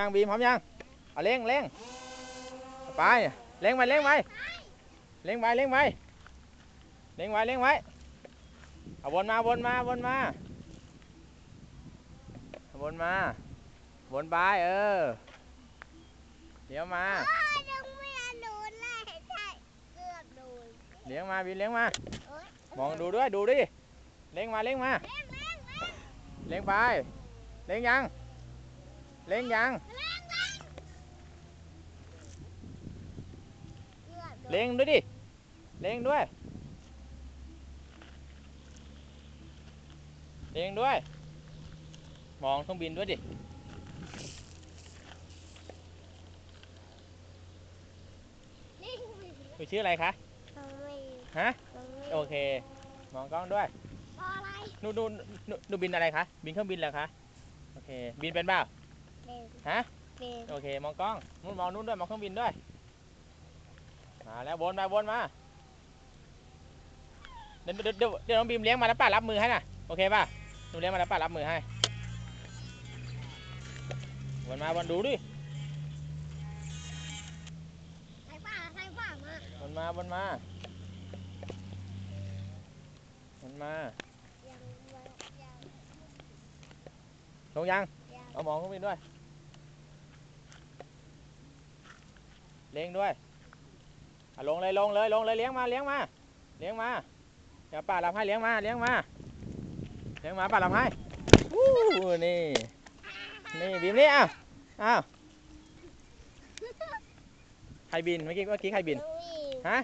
ยังบีมพร้อมยังเอาเร่งเร่งไปเร่งไปเร่งไปเร่งไปเร่งไปเร่งไว้เร่งไว้เอาวนมาวนมาวนมาวนมาวนไปเออเดี๋ยวมายังไม่โดนเลยใช่เกือบโดนเลี้ยงมาบีมเลี้ยงมาเอ้ยมองดูด้วยดูดิเร่งมาเร่งมาเร่งเร่งเร่งเร่งไปเร่งยังเร่งยัง เร่งเร่งเกือบโดนเร่งด้วยดิเร่งด้วยเร่งด้วย มองเครื่องบินด้วยดิเร่งหนูชื่ออะไรคะต้องไม่ฮะต้องไม่โอเค มองกล้องด้วยเพราะอะไรหนูหนูหนูหนูบินอะไรคะ บินเครื่องบินเหรอคะ โอเค บินเป็นเปล่าเร่ง ฮะเร่งโอเคมองกล้องนู่นมองนู่นด้วยมองเครื่องบินด้วยมาแล้ววนมาวนมาเดี๋ยวเดี๋ยวเดี๋ยวเดี๋ยวน้องบีมเลี้ยงมาแล้วป้ารับมือให้น่ะโอเคป่ะหนูเลี้ยงมาแล้วป้ารับมือให้วนมาวนดูดิใส่ฝ้าใส่ฝ้ามาวนมาวนมาวนมายังยังลงยังยังเอามองเครื่องบินด้วย เลี้ยงด้วยลงเลยลงเลยลงเลยเลี้ยงมาเลี้ยงมาเลี้ยงมาเดี๋ยวป่ารับให้เลี้ยงมาเลี้ยงมาเลี้ยงมาป่ารับให้วู้นี่นี่บีมนี่อ้าวอ้าวใครบินเมื่อกี้เมื่อกี้ใครบินฮะ